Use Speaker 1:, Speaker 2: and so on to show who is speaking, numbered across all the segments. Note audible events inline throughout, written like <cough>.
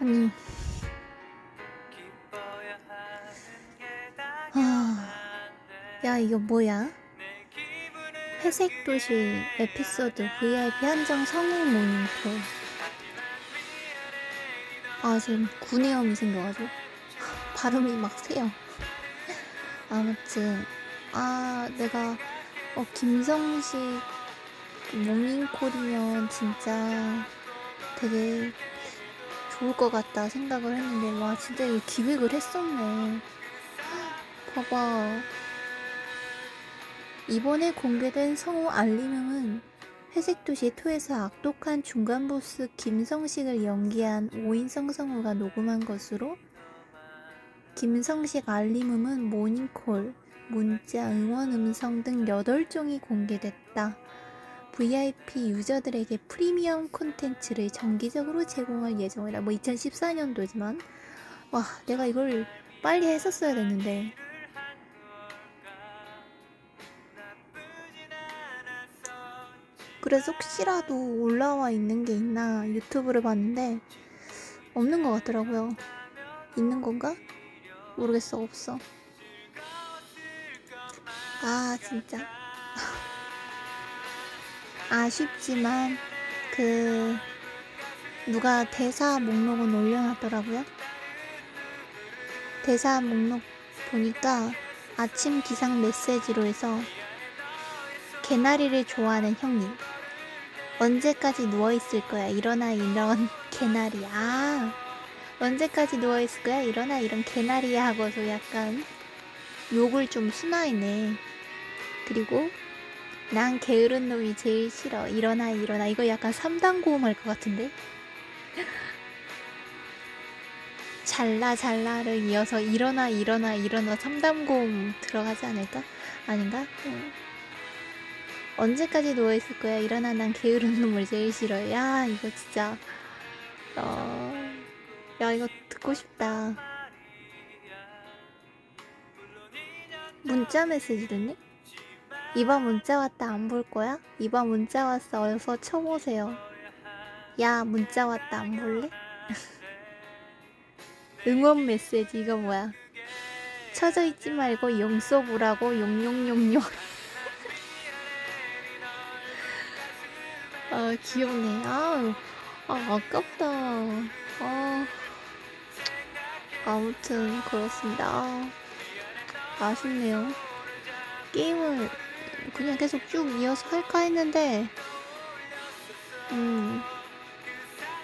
Speaker 1: 아니. 아, 야 이거 뭐야? 회색 도시 에피소드 VIP 한정 성우 모니터 아 지금 구내염이 생겨가지고. <laughs> 발음이 막 새요 아무튼 아 내가 어 김성식 모닝콜이면 진짜 되게 좋을 것 같다 생각을 했는데 와 진짜 이거 기획을 했었네 봐봐 이번에 공개된 성우 알림음은 회색도시 2에서 악독한 중간 보스 김성식을 연기한 오인성 성우가 녹음한 것으로 김성식 알림음은 모닝콜, 문자, 응원 음성 등 8종이 공개됐다. VIP 유저들에게 프리미엄 콘텐츠를 정기적으로 제공할 예정이다. 뭐 2014년도지만 와 내가 이걸 빨리 했었어야 됐는데 그래서 혹시라도 올라와 있는 게 있나 유튜브를 봤는데 없는 것 같더라고요. 있는 건가? 모르겠어 없어. 아 진짜 아쉽지만 그 누가 대사 목록은 올려놨더라고요. 대사 목록 보니까 아침 기상 메시지로 해서 개나리를 좋아하는 형님 언제까지 누워있을 거야? 일어나 이런 <laughs> 개나리. 아 언제까지 누워있을 거야? 일어나 이런 개나리 하고서 약간 욕을 좀 순화했네. 그리고 난 게으른 놈이 제일 싫어 일어나 일어나 이거 약간 3단 고음 할 것 같은데 잘라 잘라를 이어서 일어나 일어나 일어나 3단 고음 들어가지 않을까? 아닌가? 응. 언제까지 누워있을 거야? 일어나 난 게으른 놈을 제일 싫어. 야, 이거 진짜. 어. 야, 이거 듣고 싶다. 문자 메시지 됐네? 이번 문자 왔다 안 볼 거야? 이번 문자 왔어. 어서 쳐보세요. 야, 문자 왔다 안 볼래? <laughs> 응원 메시지 이거 뭐야? 쳐져 있지 말고 용 쏘 보라고 용용용용. <laughs> 아 귀엽네. 아, 아 아깝다. 아 아무튼 그렇습니다. 아, 아쉽네요. 게임을 그냥 계속 쭉 이어서 할까 했는데 음.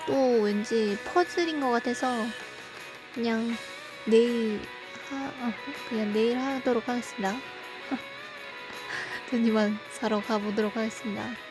Speaker 1: 또 왠지 퍼즐인 것 같아서 그냥 내일 하, 아, 그냥 내일 하도록 하겠습니다. <laughs> 돈 이만 사러 가보도록 하겠습니다.